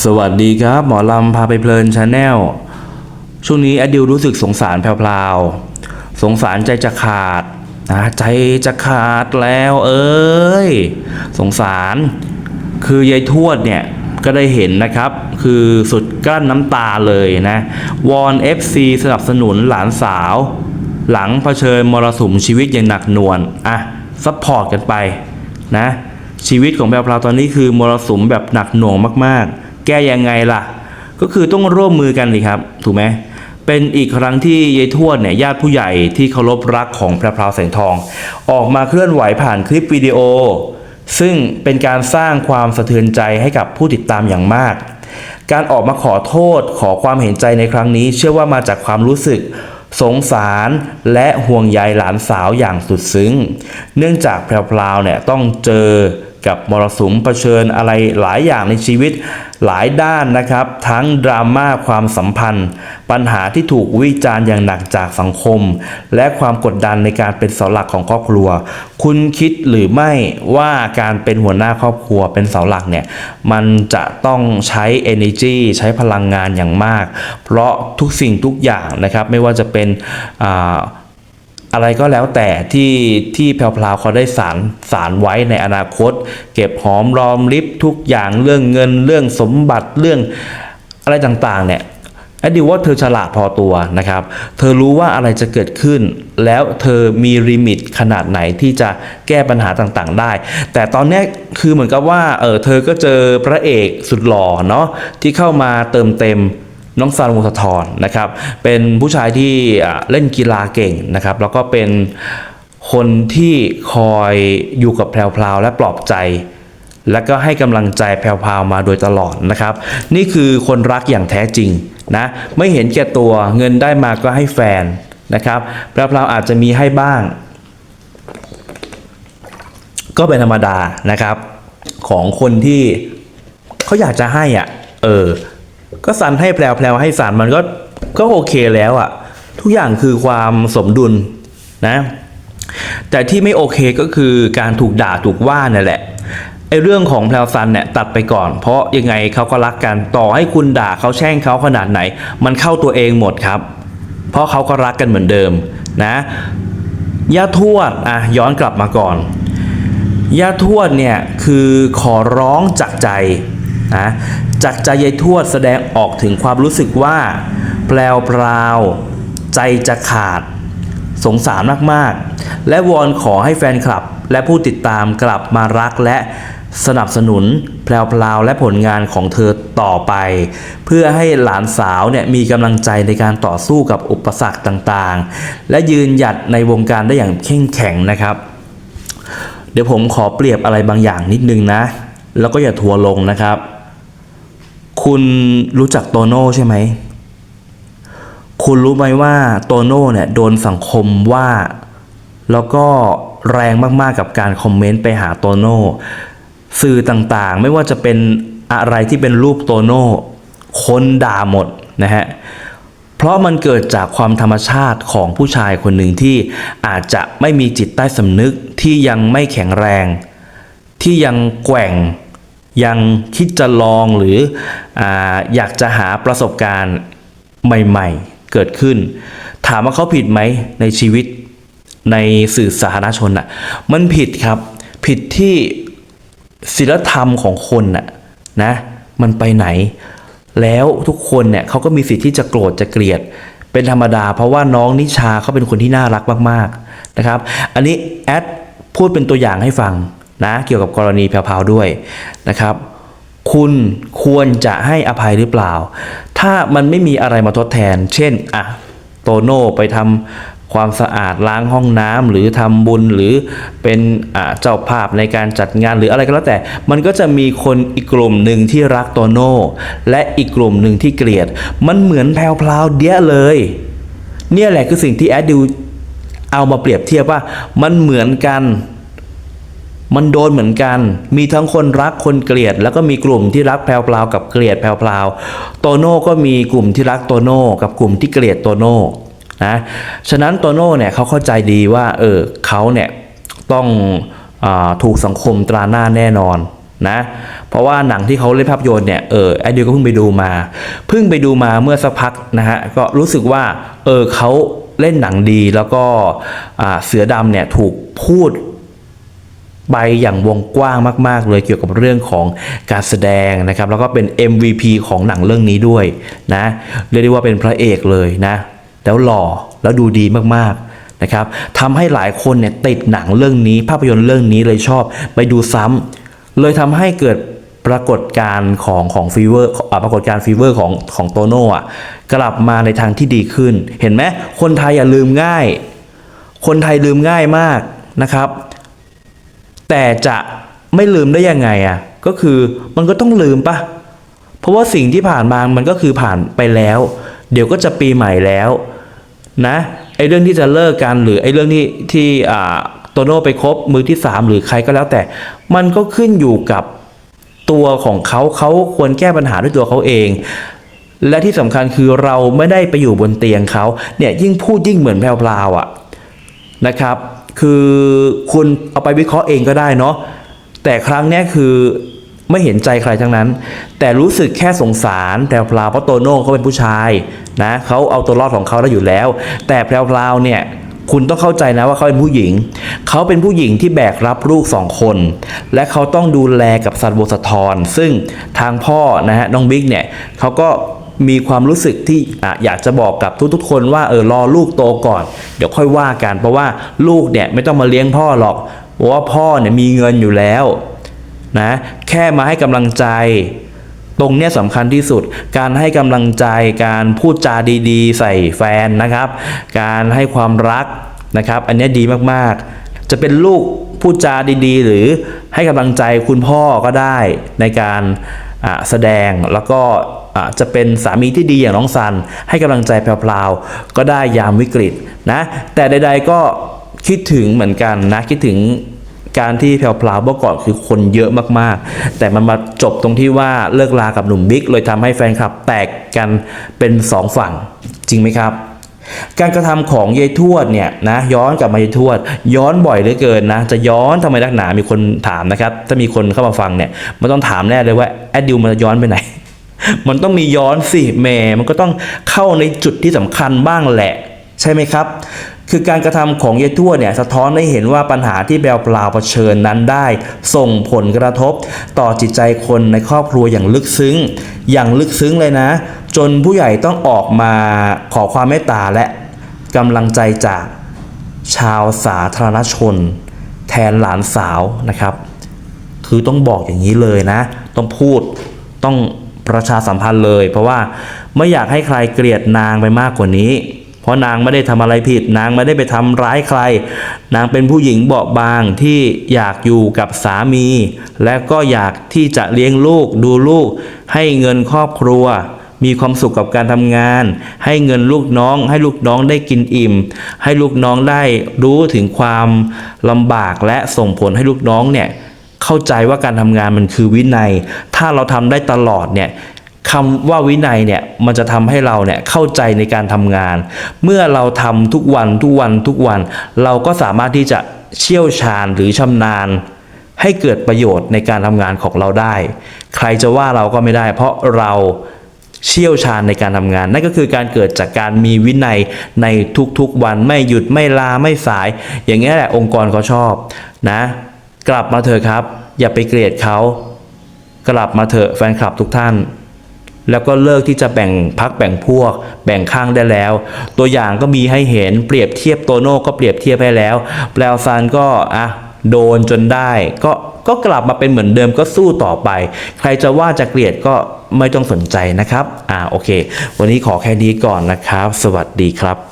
สวัสดีครับ หมอลำพาไปเพลินชาแนลช่วงนี้แอดดิวรู้สึกสงสารแพรวๆสงสารใจจะขาดนะใจจะขาดแล้วเอ้ย สงสาร คือยายทวดเนี่ยก็ได้เห็นนะครับ คือสุดกลั้นน้ำตาเลยนะ วอน FC สนับสนุนหลานสาว หลังเผชิญมรสุมชีวิตอย่างหนักหน่วงอะซัพพอร์ตกันไปนะ ชีวิตของแพรวๆตอนนี้คือมรสุมแบบหนักหน่วงมากๆ แก้ยังไงล่ะ ก็คือต้องร่วมมือกันเลยครับ ถูกไหมเป็นอีกครั้งที่ยายทวดเนี่ยญาติผู้ใหญ่ที่เคารพรักของแพราวแสงทอง ออกมาเคลื่อนไหวผ่านคลิปวิดีโอ ซึ่งเป็นการสร้างความสะเทือนใจให้กับผู้ติดตามอย่างมาก การออกมาขอโทษขอความเห็นใจในครั้งนี้ เชื่อว่ามาจากความรู้สึกสงสารและห่วงใยหลานสาวอย่างสุดซึ้ง เนื่องจากแพรวๆเนี่ยต้องเจอกับมรสุมเผชิญอะไรหลายอย่างในชีวิต หลายด้านนะครับ ทั้งดราม่าความสัมพันธ์ ปัญหาที่ถูกวิจารณ์อย่างหนักจากสังคม และความกดดันในการเป็นเสาหลักของครอบครัว คุณคิดหรือไม่ว่าการเป็นหัวหน้าครอบครัวเป็นเสาหลักเนี่ยมันจะต้องใช้ energy ใช้พลังงานอย่างมาก เพราะทุกสิ่งทุกอย่างนะครับ ไม่ว่าจะเป็นอ่า อะไรก็แล้วแต่ที่ที่แพรวๆเขาได้สารสารไว้ในอนาคต เก็บหอมรอมริบทุกอย่างเรื่องเงินเรื่องสมบัติเรื่องอะไรต่างๆเนี่ยแอดดิวว่าเธอฉลาดพอตัวนะครับ เธอรู้ว่าอะไรจะเกิดขึ้น แล้วเธอมีลิมิตขนาดไหนที่จะแก้ปัญหาต่างๆได้ แต่ตอนนี้คือเหมือนกับว่าเออเธอก็เจอพระเอกสุดหล่อเนาะที่เข้ามาเติมเต็ม น้องซานวงศ์สะทอนนะครับ เป็นผู้ชายที่เล่นกีฬาเก่งนะครับ แล้วก็เป็นคนที่คอยอยู่กับแพรวๆและปลอบใจ และก็ให้กำลังใจแพรวๆมาโดยตลอดนะครับ นี่คือคนรักอย่างแท้จริงนะไม่เห็นแก่ตัวเงินได้มาก็ให้แฟนนะครับแพรวๆอาจจะมีให้บ้าง ก็เป็นธรรมดานะครับ ของคนที่เขาอยากจะให้อะเออ ก็สันให้แพลวแพลวให้สันมันก็ก็โอเคแล้วอะ่ะ ทุกอย่างคือความสมดุลนะ แต่ที่ไม่โอเคก็คือการถูกด่าถูกว่านั่นแหละไอ้เรื่องของแพลวซันเนี่ยตัดไปก่อน เพราะยังไงเขาก็รักกันต่อให้คุณด่าเขาแช่งเขาขนาดไหน มันเข้าตัวเองหมดครับ เพราะเขาก็รักกันเหมือนเดิมนะย่าทวดอะย้อนกลับมาก่อนย่าทวดเนี่ยคือขอร้องจากใจนะ จากใจยายทวดแสดงออกถึงความรู้สึกว่า แปลวพราว ใจจะขาด สงสารมากๆ และวอนขอให้แฟนคลับ และผู้ติดตามกลับมารักและสนับสนุนแพลวพราวและผลงานของเธอต่อไป เพื่อให้หลานสาวเนี่ยมีกำลังใจในการต่อสู้กับอุปสรรคต่างๆ และยืนหยัดในวงการได้อย่างเข้มแข็งนะครับ เดี๋ยวผมขอเปรียบอะไรบางอย่างนิดนึงนะ แล้วก็อย่าทัวลงนะครับ คุณรู้จักโตโน่ใช่ไหม คุณรู้ไหมว่าโตโน่เนี่ยโดนสังคมว่า แล้วก็แรงมากๆกับการคอมเมนต์ไปหาโตโน่สื่อต่างๆ ไม่ว่าจะเป็นอะไรที่เป็นรูปโตโน่คนด่าหมดนะฮะ เพราะมันเกิดจากความธรรมชาติของผู้ชายคนหนึ่งที่อาจจะไม่มีจิตใต้สำนึกที่ยังไม่แข็งแรง ที่ยังแกว่ง ยังคิดจะลองหรือออยากจะหาประสบการณ์ใหม่ๆ เกิดขึ้น ถามว่าเขาผิดไหมในชีวิตในสื่อสาธารณชนอะมันผิดครับผิดที่ศีลธรรมของคนน่ะนะมันไปไหน แล้วทุกคนเนี่ยเขาก็มีสิทธิ์ที่จะโกรธจะเกลียดเป็นธรรมดา เพราะว่าน้องนิชาเขาเป็นคนที่น่ารักมาก ๆนะครับ อันนี้แอดพูดเป็นตัวอย่างให้ฟัง นะเกี่ยวกับกรณีแพรวๆด้วยนะครับคุณควรจะให้อภัยหรือเปล่า ถ้ามันไม่มีอะไรมาทดแทน เช่นอะโตโน่ไปทำความสะอาดล้างห้องน้ำหรือทำบุญหรือเป็นเจ้าภาพในการจัดงานหรืออะไรก็แล้วแต่ มันก็จะมีคนอีกกลุ่มหนึ่งที่รักโตโน่และอีกกลุ่มหนึ่งที่เกลียด มันเหมือนแพรวๆเดียเลย เนี่ยแหละคือสิ่งที่แอดดิวเอามาเปรียบเทียบว่ามันเหมือนกัน มันโดนเหมือนกัน มีทั้งคนรักคนเกลียด แล้วก็มีกลุ่มที่รักแพรวๆกับเกลียดแพรวๆโตโน่ก็มีกลุ่มที่รักโตโน่กับกลุ่มที่เกลียดโตโน่นะฉะนั้นโตโน่เนี่ยเขาเข้าใจดีว่าเออเขาเนี่ยต้องอถูกสังคมตราหน้าแน่นอนนะเพราะว่าหนังที่เขาเล่นภาพยนตร์เนี่ยเออไอเดียก็เพิ่งไปดูมา เพิ่งไปดูมาเมื่อสักพักนะฮะก็รู้สึกว่าเออเขาเล่นหนังดีแล้วก็เสือดำเนี่ยถูกพูด ไปอย่างวงกว้างมาก ๆ เลยเกี่ยวกับเรื่องของการแสดงนะครับ แล้วก็เป็น MVP ของหนังเรื่องนี้ด้วยนะเรียกได้ว่าเป็นพระเอกเลยนะแล้วหล่อแล้วดูดีมากๆนะครับทำให้หลายคนเนี่ยติดหนังเรื่องนี้ ภาพยนตร์เรื่องนี้เลยชอบไปดูซ้ำเลยทำให้เกิดปรากฏการณ์ของของฟีเวอร์ปรากฏการณ์ฟีเวอร์ของของโตโน่อะกลับมาในทางที่ดีขึ้น เห็นไหมคนไทยอย่าลืมง่าย คนไทยลืมง่ายมากนะครับ แต่จะไม่ลืมได้ยังไงอะก็คือมันก็ต้องลืมปะเพราะว่าสิ่งที่ผ่านมามันก็คือผ่านไปแล้ว เดี๋ยวก็จะปีใหม่แล้วนะไอ้เรื่องที่จะเลิกกันหรือไอ้เรื่องที่ที่อ่าโตโน่ไปคบมือที่สามหรือใครก็แล้วแต่ มันก็ขึ้นอยู่กับตัวของเขาเขาควรแก้ปัญหาด้วยตัวเขาเอง และที่สำคัญคือเราไม่ได้ไปอยู่บนเตียงเขาเนี่ยยิ่งพูดยิ่งเหมือนแพรวๆอะนะครับ คือคุณเอาไปวิเคราะห์เองก็ได้เนาะแต่ครั้งนี้คือไม่เห็นใจใครทั้งนั้น แต่รู้สึกแค่สงสารแพรวพราวเพราะโตโน่เขาเป็นผู้ชายนะเขาเอาตัวรอดของเขาได้อยู่แล้ว แต่แพรวพราวเนี่ยคุณต้องเข้าใจนะว่าเขาเป็นผู้หญิง เขาเป็นผู้หญิงที่แบกรับลูกสองคน และเขาต้องดูแลกับสัตว์บสะทอนซึ่งทางพ่อนะฮะน้องบิ๊กเนี่ยเขาก็ มีความรู้สึกที่ออยากจะบอกกับทุกๆ คนว่าเออรอลูกโตก่อน เดี๋ยวค่อยว่ากัน เพราะว่าลูกเนี่ยไม่ต้องมาเลี้ยงพ่อหรอกเพราะว่าพ่อเนี่ยมีเงินอยู่แล้วนะแค่มาให้กำลังใจ ตรงเนี้ยสำคัญที่สุด การให้กำลังใจการพูดจาดีๆ ใส่แฟนนะครับ การให้ความรักนะครับ อันนี้ดีมากๆ จะเป็นลูกพูดจาดีๆ หรือให้กำลังใจคุณพ่อก็ได้ในการ แสดงแล้วก็จะเป็นสามีที่ดีอย่างน้องซัน ให้กำลังใจแพรวๆก็ได้ยามวิกฤตนะแต่ใดๆก็คิดถึงเหมือนกันนะคิดถึงการที่แพรวพราวเมื่อก่อนคือคนเยอะมากๆ แต่มันมาจบตรงที่ว่าเลิกลากับหนุ่มบิ๊กเลยทำให้แฟนคลับแตกกันเป็นสองฝั่งจริงไหมครับ การกระทำของยายทวดเนี่ยนะย้อนกลับมายายทวด ย้อนบ่อยเหลือเกินนะจะย้อนทำไมนักหนา มีคนถามนะครับ ถ้ามีคนเข้ามาฟังเนี่ยมันต้องถามแน่เลยว่าแอดดิวมันจะย้อนไปไหน มันต้องมีย้อนสิแหมมันก็ต้องเข้าในจุดที่สำคัญบ้างแหละ ใช่ไหมครับ คือการกระทำของยายทวดเนี่ยสะท้อนให้เห็นว่าปัญหาที่แบลปลาวเผชิญนั้นได้ ส่งผลกระทบต่อจิตใจคนในครอบครัวอย่างลึกซึ้ง อย่างลึกซึ้งเลยนะ จนผู้ใหญ่ต้องออกมาขอความเมตตาและกำลังใจจากชาวสาธารณชน แทนหลานสาวนะครับ คือต้องบอกอย่างนี้เลยนะ ต้องพูดต้องประชาสัมพันธ์เลย เพราะว่าไม่อยากให้ใครเกลียดนางไปมากกว่านี้ เพราะนางไม่ได้ทำอะไรผิด นางไม่ได้ไปทำร้ายใคร นางเป็นผู้หญิงเบาบางที่อยากอยู่กับสามี และก็อยากที่จะเลี้ยงลูกดูลูก ให้เงินครอบครัว มีความสุขกับการทำงาน ให้เงินลูกน้อง ให้ลูกน้องได้กินอิ่ม ให้ลูกน้องได้รู้ถึงความลำบากและส่งผลให้ลูกน้องเนี่ยเข้าใจว่าการทำงานมันคือวินัย ถ้าเราทำได้ตลอดเนี่ยคำว่าวินัยเนี่ยมันจะทำให้เราเนี่ยเข้าใจในการทำงาน เมื่อเราทำทุกวันทุกวันทุกวัน เราก็สามารถที่จะเชี่ยวชาญหรือชำนาญ ให้เกิดประโยชน์ในการทำงานของเราได้ ใครจะว่าเราก็ไม่ได้ เพราะเรา เชี่ยวชาญในการทำงาน นั่นก็คือการเกิดจากการมีวินัยในทุกๆวันไม่หยุดไม่ลาไม่สาย อย่างนี้แหละองค์กรเขาชอบนะ กลับมาเถอะครับ อย่าไปเกลียดเขากลับมาเถอะแฟนคลับทุกท่าน แล้วก็เลิกที่จะแบ่งพักแบ่งพวก แบ่งข้างได้แล้ว ตัวอย่างก็มีให้เห็นเปรียบเทียบโตโน่ก็เปรียบเทียบให้แล้วแปลวซานก็อะโดนจนได้ก็ ก็กลับมาเป็นเหมือนเดิมก็สู้ต่อไป ใครจะว่าจะเกลียดก็ไม่ต้องสนใจนะครับ อ่าโอเค วันนี้ขอแค่นี้ก่อนนะครับ สวัสดีครับ